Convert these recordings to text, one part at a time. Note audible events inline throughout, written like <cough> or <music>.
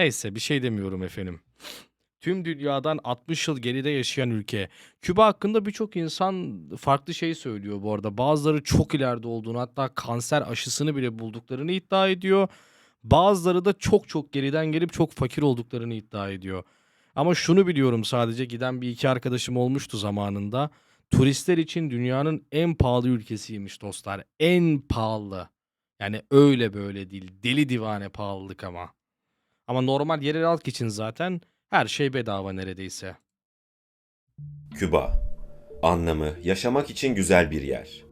Neyse bir şey demiyorum efendim. Tüm dünyadan 60 yıl geride yaşayan ülke. Küba hakkında birçok insan farklı şey söylüyor bu arada. Bazıları çok ileride olduğunu hatta kanser aşısını bile bulduklarını iddia ediyor. Bazıları da çok çok geriden gelip çok fakir olduklarını iddia ediyor. Ama şunu biliyorum sadece giden bir iki arkadaşım olmuştu zamanında. Turistler için dünyanın en pahalı ülkesiymiş dostlar. En pahalı. Yani öyle böyle değil. Deli divane pahalılık ama. Ama normal yerel halk için zaten her şey bedava neredeyse. Küba. Anlamı yaşamak için güzel bir yer.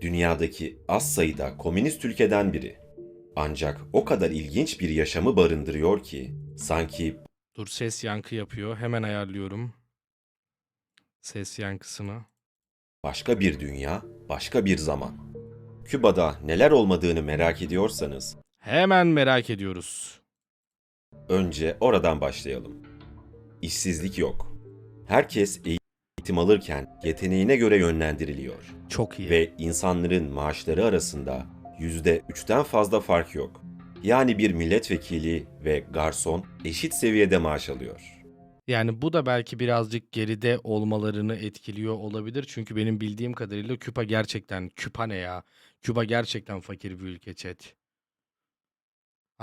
Dünyadaki az sayıda komünist ülkeden biri. Ancak o kadar ilginç bir yaşamı barındırıyor ki sanki Dur ses yankı yapıyor. Hemen ayarlıyorum. Ses yankısını. başka bir dünya, başka bir zaman. Küba'da neler olmadığını merak ediyorsanız Hemen merak ediyoruz. Önce oradan başlayalım. İşsizlik yok. Herkes eğitim alırken yeteneğine göre yönlendiriliyor. Çok iyi. ve insanların maaşları arasında %3'ten fazla fark yok. Yani bir milletvekili ve garson eşit seviyede maaş alıyor. Yani bu da belki birazcık geride olmalarını etkiliyor olabilir. Çünkü benim bildiğim kadarıyla Küba gerçekten, Küpa ne ya? Küba gerçekten fakir bir ülke chat.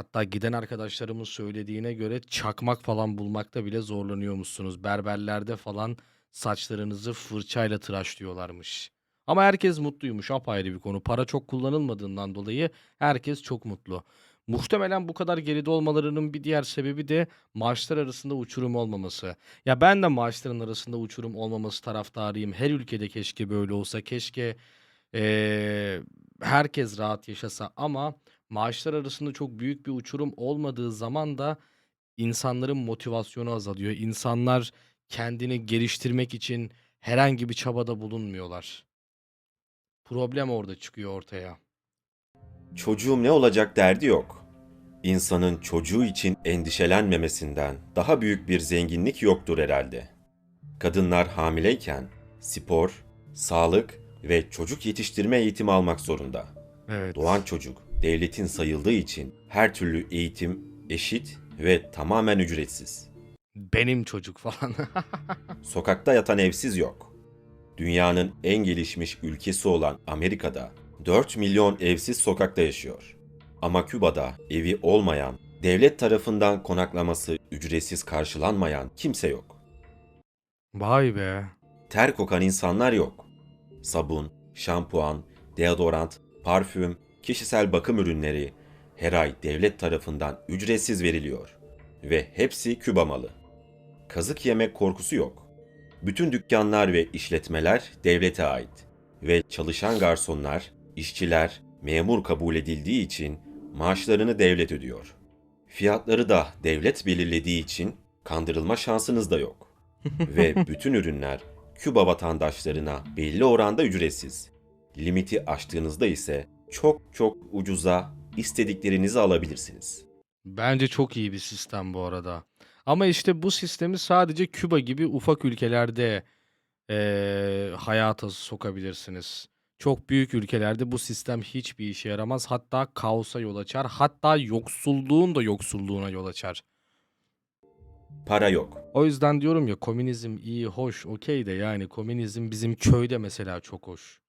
Hatta giden arkadaşlarımın söylediğine göre çakmak falan bulmakta bile zorlanıyormuşsunuz. Berberlerde falan saçlarınızı fırçayla tıraşlıyorlarmış. Ama herkes mutluymuş apayrı bir konu. Para çok kullanılmadığından dolayı herkes çok mutlu. Muhtemelen bu kadar geride olmalarının bir diğer sebebi de maaşlar arasında uçurum olmaması. Ya ben de maaşların arasında uçurum olmaması taraftarıyım. Her ülkede keşke böyle olsa. Keşke eee, herkes rahat yaşasa ama maaşlar arasında çok büyük bir uçurum olmadığı zaman da insanların motivasyonu azalıyor. İnsanlar kendini geliştirmek için herhangi bir çabada bulunmuyorlar. Problem orada çıkıyor ortaya. Çocuğum ne olacak derdi yok. İnsanın çocuğu için endişelenmemesinden daha büyük bir zenginlik yoktur herhalde. Kadınlar hamileyken spor, sağlık ve çocuk yetiştirme eğitimi almak zorunda. Evet. Doğan çocuk devletin sayıldığı için her türlü eğitim eşit ve tamamen ücretsiz. Benim çocuk falan. <laughs> Sokakta yatan evsiz yok. Dünyanın en gelişmiş ülkesi olan Amerika'da 4 milyon evsiz sokakta yaşıyor. Ama Küba'da evi olmayan, devlet tarafından konaklaması ücretsiz karşılanmayan kimse yok. Vay be. Ter kokan insanlar yok. Sabun, şampuan, deodorant, parfüm, kişisel bakım ürünleri her ay devlet tarafından ücretsiz veriliyor. Ve hepsi Küba malı. Kazık yemek korkusu yok. Bütün dükkanlar ve işletmeler devlete ait. Ve çalışan garsonlar, işçiler memur kabul edildiği için maaşlarını devlet ödüyor. Fiyatları da devlet belirlediği için kandırılma şansınız da yok. <laughs> ve bütün ürünler Küba vatandaşlarına belli oranda ücretsiz. Limiti aştığınızda ise çok çok ucuza istediklerinizi alabilirsiniz. Bence çok iyi bir sistem bu arada. Ama işte bu sistemi sadece Küba gibi ufak ülkelerde eee, hayata sokabilirsiniz. Çok büyük ülkelerde bu sistem hiçbir işe yaramaz. Hatta kaosa yol açar. Hatta yoksulluğun da yoksulluğuna yol açar. Para yok. O yüzden diyorum ya komünizm iyi, hoş, okey de yani komünizm bizim köyde mesela çok hoş.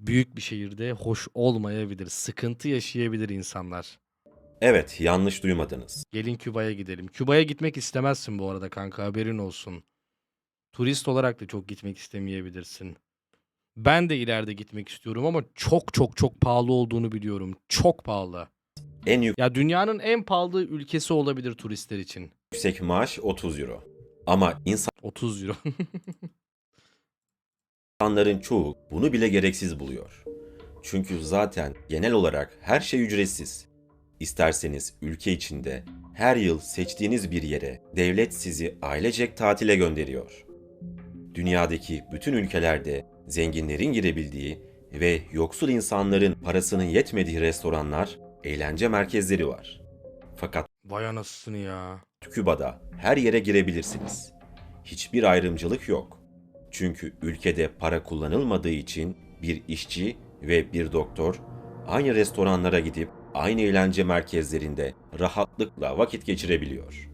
Büyük bir şehirde hoş olmayabilir. Sıkıntı yaşayabilir insanlar. Evet, yanlış duymadınız. Gelin Küba'ya gidelim. Küba'ya gitmek istemezsin bu arada kanka haberin olsun. Turist olarak da çok gitmek istemeyebilirsin. Ben de ileride gitmek istiyorum ama çok çok çok pahalı olduğunu biliyorum. Çok pahalı. En Ya dünyanın en pahalı ülkesi olabilir turistler için. yüksek maaş 30 euro. Ama 30 euro. <laughs> insanların çoğu bunu bile gereksiz buluyor. Çünkü zaten genel olarak her şey ücretsiz. İsterseniz ülke içinde her yıl seçtiğiniz bir yere devlet sizi ailecek tatile gönderiyor. Dünyadaki bütün ülkelerde zenginlerin girebildiği ve yoksul insanların parasının yetmediği restoranlar, eğlence merkezleri var. Fakat Vay anasını ya. Küba'da her yere girebilirsiniz. Hiçbir ayrımcılık yok. Çünkü ülkede para kullanılmadığı için bir işçi ve bir doktor aynı restoranlara gidip aynı eğlence merkezlerinde rahatlıkla vakit geçirebiliyor.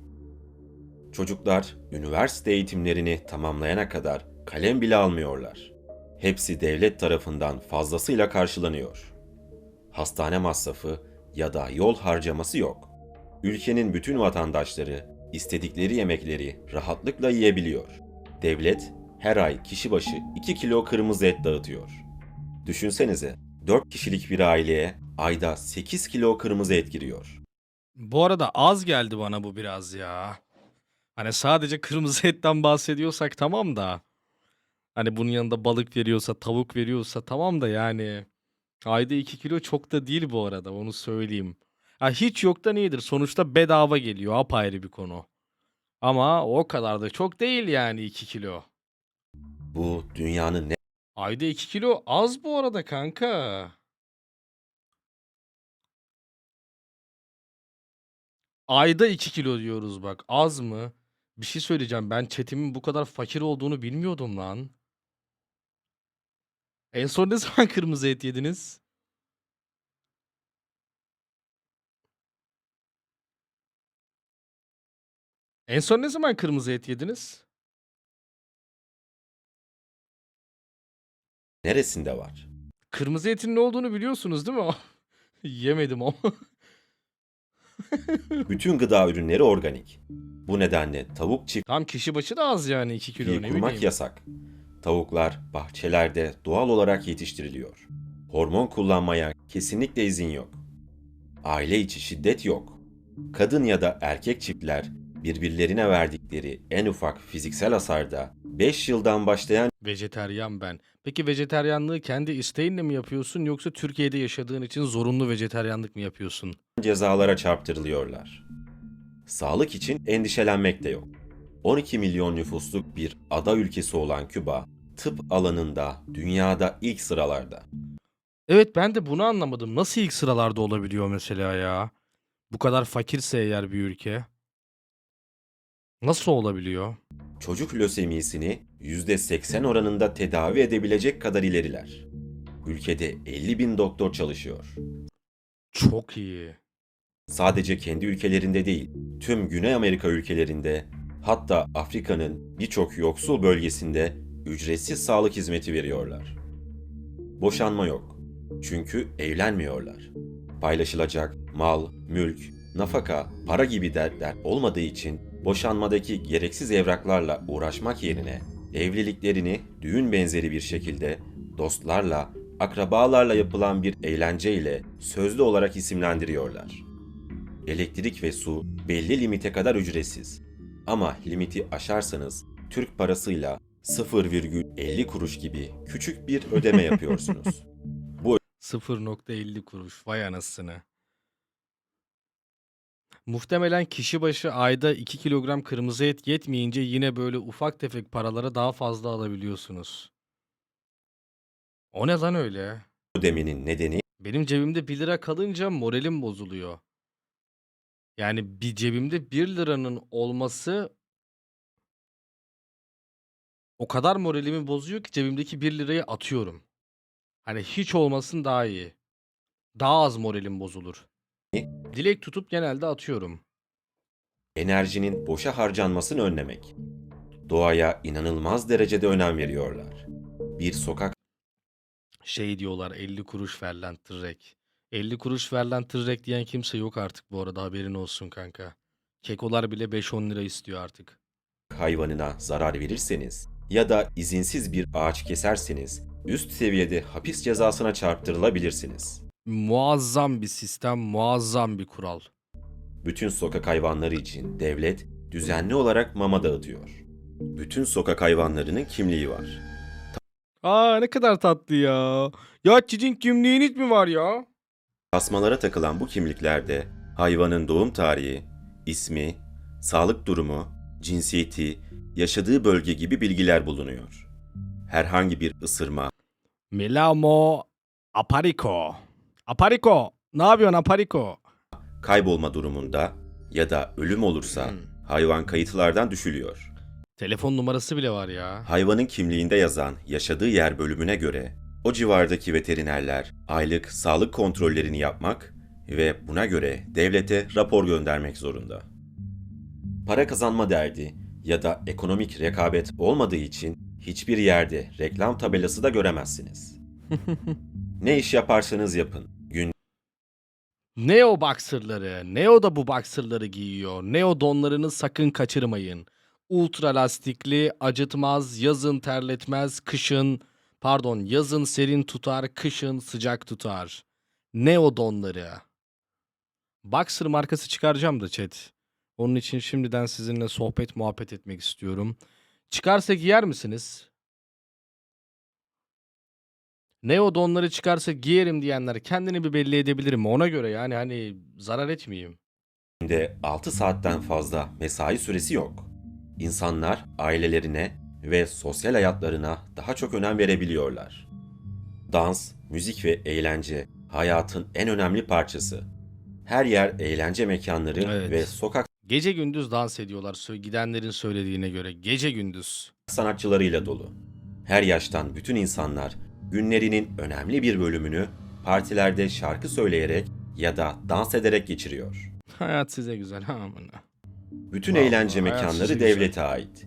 Çocuklar üniversite eğitimlerini tamamlayana kadar kalem bile almıyorlar. Hepsi devlet tarafından fazlasıyla karşılanıyor. Hastane masrafı ya da yol harcaması yok. Ülkenin bütün vatandaşları istedikleri yemekleri rahatlıkla yiyebiliyor. Devlet her ay kişi başı 2 kilo kırmızı et dağıtıyor. Düşünsenize 4 kişilik bir aileye ayda 8 kilo kırmızı et giriyor. Bu arada az geldi bana bu biraz ya. Hani sadece kırmızı etten bahsediyorsak tamam da. Hani bunun yanında balık veriyorsa, tavuk veriyorsa tamam da yani. Ayda 2 kilo çok da değil bu arada onu söyleyeyim. Ha, hiç yoktan iyidir. Sonuçta bedava geliyor apayrı bir konu. Ama o kadar da çok değil yani 2 kilo. Bu dünyanın ne Ayda 2 kilo az bu arada kanka. Ayda 2 kilo diyoruz bak. Az mı? Bir şey söyleyeceğim. Ben chatimin bu kadar fakir olduğunu bilmiyordum lan. En son ne <laughs> zaman kırmızı et yediniz? En son ne zaman kırmızı et yediniz? Neresinde var? Kırmızı etin ne olduğunu biliyorsunuz değil mi? <laughs> Yemedim ama. <laughs> Bütün gıda ürünleri organik. Bu nedenle tavuk Tam kişi başı da az yani 2 kilo çiftliği ne kurmak yasak. Tavuklar bahçelerde doğal olarak yetiştiriliyor. Hormon kullanmaya kesinlikle izin yok. Aile içi şiddet yok. Kadın ya da erkek çiftler birbirlerine verdikleri en ufak fiziksel hasarda 5 yıldan başlayan Vejeteryan ben. Peki vejeteryanlığı kendi isteğinle mi yapıyorsun yoksa Türkiye'de yaşadığın için zorunlu vejeteryanlık mı yapıyorsun? cezalara çarptırılıyorlar. Sağlık için endişelenmek de yok. 12 milyon nüfusluk bir ada ülkesi olan Küba, tıp alanında dünyada ilk sıralarda. Evet ben de bunu anlamadım. Nasıl ilk sıralarda olabiliyor mesela ya? Bu kadar fakirse eğer bir ülke. Nasıl olabiliyor? Çocuk lösemisini %80 oranında tedavi edebilecek kadar ileriler. Ülkede 50 bin doktor çalışıyor. Çok iyi. Sadece kendi ülkelerinde değil, tüm Güney Amerika ülkelerinde, hatta Afrika'nın birçok yoksul bölgesinde ücretsiz sağlık hizmeti veriyorlar. Boşanma yok. Çünkü evlenmiyorlar. Paylaşılacak mal, mülk, nafaka, para gibi dertler olmadığı için boşanmadaki gereksiz evraklarla uğraşmak yerine evliliklerini düğün benzeri bir şekilde dostlarla, akrabalarla yapılan bir eğlenceyle sözlü olarak isimlendiriyorlar. Elektrik ve su belli limite kadar ücretsiz. Ama limiti aşarsanız Türk parasıyla 0,50 kuruş gibi küçük bir ödeme yapıyorsunuz. <laughs> 0.50 kuruş. Vay anasını. Muhtemelen kişi başı ayda 2 kilogram kırmızı et yetmeyince yine böyle ufak tefek paralara daha fazla alabiliyorsunuz. O ne lan öyle? ödemenin nedeni Benim cebimde 1 lira kalınca moralim bozuluyor. Yani bir cebimde 1 liranın olması o kadar moralimi bozuyor ki cebimdeki 1 lirayı atıyorum. Hani hiç olmasın daha iyi. Daha az moralim bozulur. Dilek tutup genelde atıyorum. enerjinin boşa harcanmasını önlemek. Doğaya inanılmaz derecede önem veriyorlar. Bir sokak Şey diyorlar 50 kuruş ver lan tırrek. 50 kuruş ver lan tırrek diyen kimse yok artık bu arada haberin olsun kanka. Kekolar bile 5-10 lira istiyor artık. hayvanına zarar verirseniz ya da izinsiz bir ağaç keserseniz üst seviyede hapis cezasına çarptırılabilirsiniz. Muazzam bir sistem, muazzam bir kural. Bütün sokak hayvanları için devlet düzenli olarak mama dağıtıyor. Bütün sokak hayvanlarının kimliği var. Aa ne kadar tatlı ya. Ya sizin kimliğiniz mi var ya? Tasmalara takılan bu kimliklerde hayvanın doğum tarihi, ismi, sağlık durumu, cinsiyeti, yaşadığı bölge gibi bilgiler bulunuyor. Herhangi bir ısırma, Milamo Aparico. Aparico. Ne yapıyorsun Aparico? kaybolma durumunda ya da ölüm olursa Hmm. hayvan kayıtlardan düşülüyor. Telefon numarası bile var ya. Hayvanın kimliğinde yazan yaşadığı yer bölümüne göre o civardaki veterinerler aylık sağlık kontrollerini yapmak ve buna göre devlete rapor göndermek zorunda. Para kazanma derdi ya da ekonomik rekabet olmadığı için hiçbir yerde reklam tabelası da göremezsiniz. <laughs> ne iş yaparsanız yapın, gün Ne o boxerları, ne o da bu boxerları giyiyor. Ne o donlarını sakın kaçırmayın. Ultra lastikli, acıtmaz, yazın terletmez, kışın pardon yazın serin tutar, kışın sıcak tutar. Ne o donları. Boxer markası çıkaracağım da chat. Onun için şimdiden sizinle sohbet muhabbet etmek istiyorum. Çıkarsa giyer misiniz? Neo donları çıkarsa giyerim diyenler kendini bir belli edebilir mi? Ona göre yani hani zarar etmeyeyim. Günde 6 saatten fazla mesai süresi yok. İnsanlar ailelerine ve sosyal hayatlarına daha çok önem verebiliyorlar. Dans, müzik ve eğlence hayatın en önemli parçası. Her yer eğlence mekanları Evet. ve sokak Gece gündüz dans ediyorlar sö- gidenlerin söylediğine göre. Gece gündüz. sanatçılarıyla dolu. Her yaştan bütün insanlar günlerinin önemli bir bölümünü partilerde şarkı söyleyerek ya da dans ederek geçiriyor. Hayat size güzel. Ha amına. Bütün Vallahi eğlence mekanları devlete ait.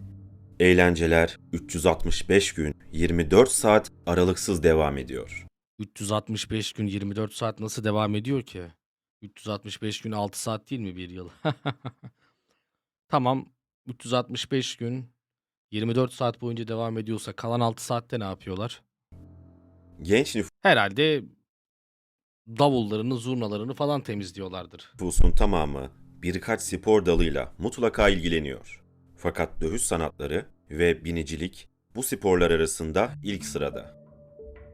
Eğlenceler 365 gün 24 saat aralıksız devam ediyor. 365 gün 24 saat nasıl devam ediyor ki? 365 gün 6 saat değil mi bir yıl? <laughs> tamam. 365 gün 24 saat boyunca devam ediyorsa kalan 6 saatte ne yapıyorlar? Genç Herhalde davullarını, zurnalarını falan temizliyorlardır. nüfusun tamamı birkaç spor dalıyla mutlaka ilgileniyor. Fakat dövüş sanatları ve binicilik bu sporlar arasında ilk sırada.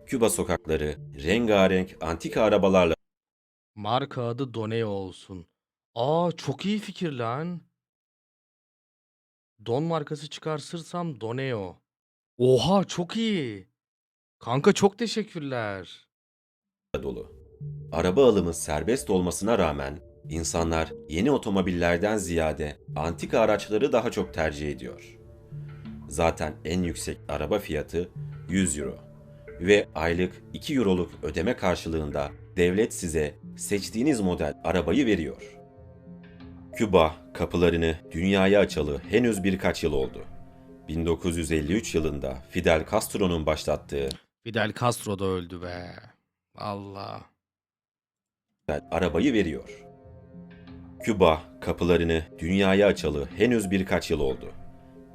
Küba sokakları rengarenk antika arabalarla Marka adı Doneo olsun. Aa çok iyi fikir lan. Don markası çıkarsırsam Doneo. Oha çok iyi. Kanka çok teşekkürler. dolu. Araba alımı serbest olmasına rağmen insanlar yeni otomobillerden ziyade antika araçları daha çok tercih ediyor. Zaten en yüksek araba fiyatı 100 euro ve aylık 2 euroluk ödeme karşılığında devlet size seçtiğiniz model arabayı veriyor. Küba kapılarını dünyaya açalı henüz birkaç yıl oldu. 1953 yılında Fidel Castro'nun başlattığı Fidel Castro da öldü be. Allah. arabayı veriyor. Küba kapılarını dünyaya açalı henüz birkaç yıl oldu.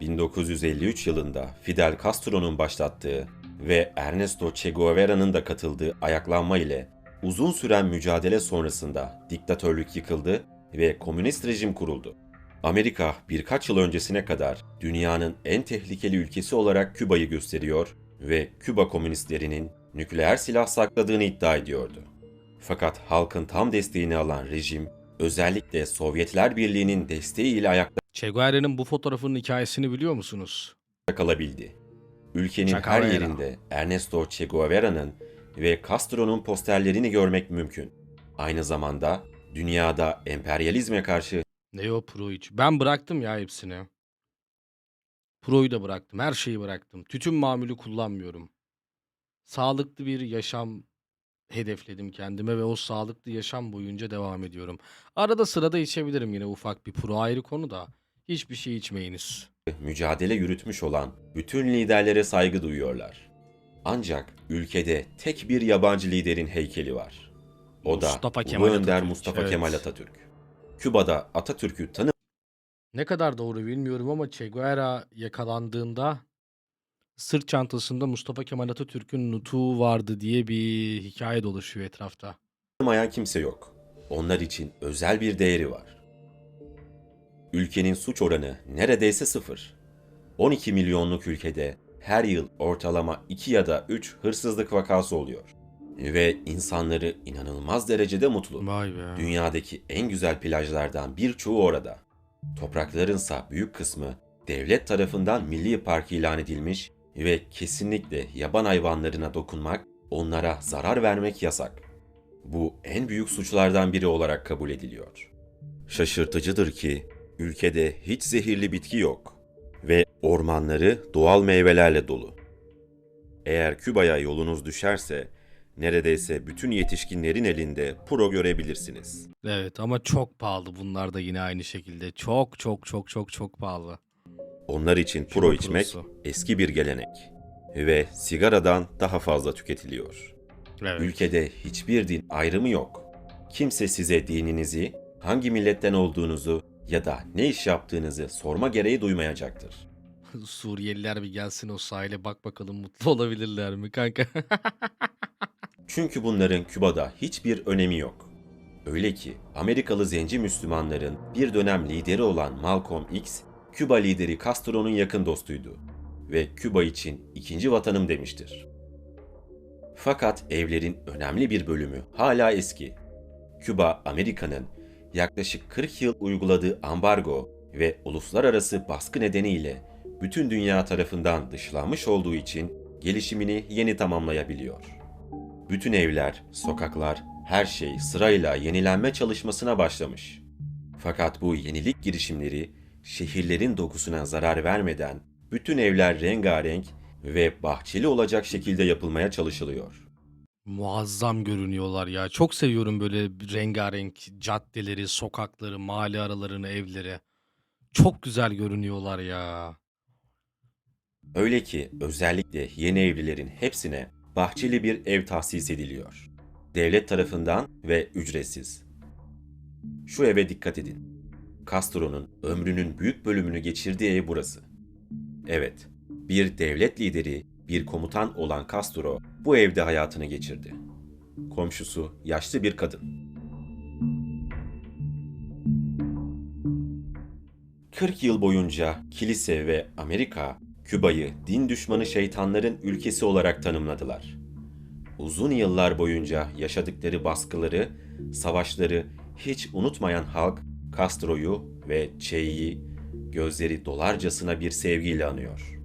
1953 yılında Fidel Castro'nun başlattığı ve Ernesto Che Guevara'nın da katıldığı ayaklanma ile uzun süren mücadele sonrasında diktatörlük yıkıldı ve komünist rejim kuruldu. Amerika birkaç yıl öncesine kadar dünyanın en tehlikeli ülkesi olarak Küba'yı gösteriyor ve Küba komünistlerinin nükleer silah sakladığını iddia ediyordu. Fakat halkın tam desteğini alan rejim özellikle Sovyetler Birliği'nin desteğiyle ayakta Che Guevara'nın bu fotoğrafının hikayesini biliyor musunuz? kalabildi. Ülkenin Che her Guevara. yerinde Ernesto Che Guevara'nın ve Castro'nun posterlerini görmek mümkün. Aynı zamanda dünyada emperyalizme karşı Neo Pro hiç. Ben bıraktım ya hepsini. Pro'yu da bıraktım. Her şeyi bıraktım. Tütün mamülü kullanmıyorum. Sağlıklı bir yaşam hedefledim kendime ve o sağlıklı yaşam boyunca devam ediyorum. Arada sırada içebilirim yine ufak bir pro ayrı konu da. Hiçbir şey içmeyiniz. mücadele yürütmüş olan bütün liderlere saygı duyuyorlar. Ancak ülkede tek bir yabancı liderin heykeli var. O da Mustafa Ulu Kemal Önder Atatürk, Mustafa evet. Kemal Atatürk. Küba'da Atatürk'ü tanı Ne kadar doğru bilmiyorum ama Che Guevara yakalandığında sırt çantasında Mustafa Kemal Atatürk'ün nutuğu vardı diye bir hikaye dolaşıyor etrafta. tanımayan kimse yok. Onlar için özel bir değeri var. Ülkenin suç oranı neredeyse sıfır. 12 milyonluk ülkede her yıl ortalama 2 ya da 3 hırsızlık vakası oluyor. Ve insanları inanılmaz derecede mutlu. Vay be. Dünyadaki en güzel plajlardan birçoğu orada. Topraklarınsa büyük kısmı devlet tarafından milli park ilan edilmiş ve kesinlikle yaban hayvanlarına dokunmak, onlara zarar vermek yasak. Bu en büyük suçlardan biri olarak kabul ediliyor. Şaşırtıcıdır ki ülkede hiç zehirli bitki yok ve ormanları doğal meyvelerle dolu. Eğer Küba'ya yolunuz düşerse neredeyse bütün yetişkinlerin elinde pro görebilirsiniz. Evet ama çok pahalı bunlar da yine aynı şekilde. Çok çok çok çok çok pahalı. Onlar için pro Küba içmek prosu. eski bir gelenek ve sigaradan daha fazla tüketiliyor. Evet. Ülkede hiçbir din ayrımı yok. Kimse size dininizi, hangi milletten olduğunuzu ya da ne iş yaptığınızı sorma gereği duymayacaktır. <laughs> Suriyeliler bir gelsin o sahile bak bakalım mutlu olabilirler mi kanka? <laughs> Çünkü bunların Küba'da hiçbir önemi yok. Öyle ki Amerikalı zenci Müslümanların bir dönem lideri olan Malcolm X, Küba lideri Castro'nun yakın dostuydu ve Küba için ikinci vatanım demiştir. Fakat evlerin önemli bir bölümü hala eski. Küba, Amerika'nın yaklaşık 40 yıl uyguladığı ambargo ve uluslararası baskı nedeniyle bütün dünya tarafından dışlanmış olduğu için gelişimini yeni tamamlayabiliyor. Bütün evler, sokaklar, her şey sırayla yenilenme çalışmasına başlamış. Fakat bu yenilik girişimleri şehirlerin dokusuna zarar vermeden bütün evler rengarenk ve bahçeli olacak şekilde yapılmaya çalışılıyor. Muazzam görünüyorlar ya. Çok seviyorum böyle rengarenk caddeleri, sokakları, mahalle aralarını, evleri. Çok güzel görünüyorlar ya. Öyle ki özellikle yeni evlilerin hepsine bahçeli bir ev tahsis ediliyor. Devlet tarafından ve ücretsiz. Şu eve dikkat edin. Castro'nun ömrünün büyük bölümünü geçirdiği ev burası. Evet, bir devlet lideri, bir komutan olan Castro bu evde hayatını geçirdi. Komşusu yaşlı bir kadın. 40 yıl boyunca kilise ve Amerika Küba'yı din düşmanı şeytanların ülkesi olarak tanımladılar. Uzun yıllar boyunca yaşadıkları baskıları, savaşları hiç unutmayan halk Castro'yu ve Che'yi gözleri dolarcasına bir sevgiyle anıyor.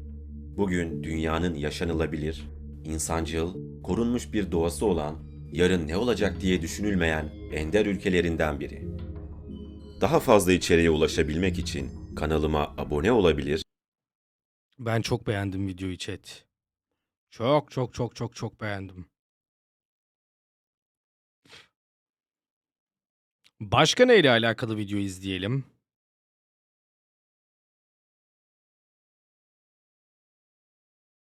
Bugün dünyanın yaşanılabilir, insancıl, korunmuş bir doğası olan, yarın ne olacak diye düşünülmeyen ender ülkelerinden biri. Daha fazla içeriğe ulaşabilmek için kanalıma abone olabilir Ben çok beğendim videoyu chat. Çok çok çok çok çok beğendim. Başka neyle alakalı video izleyelim?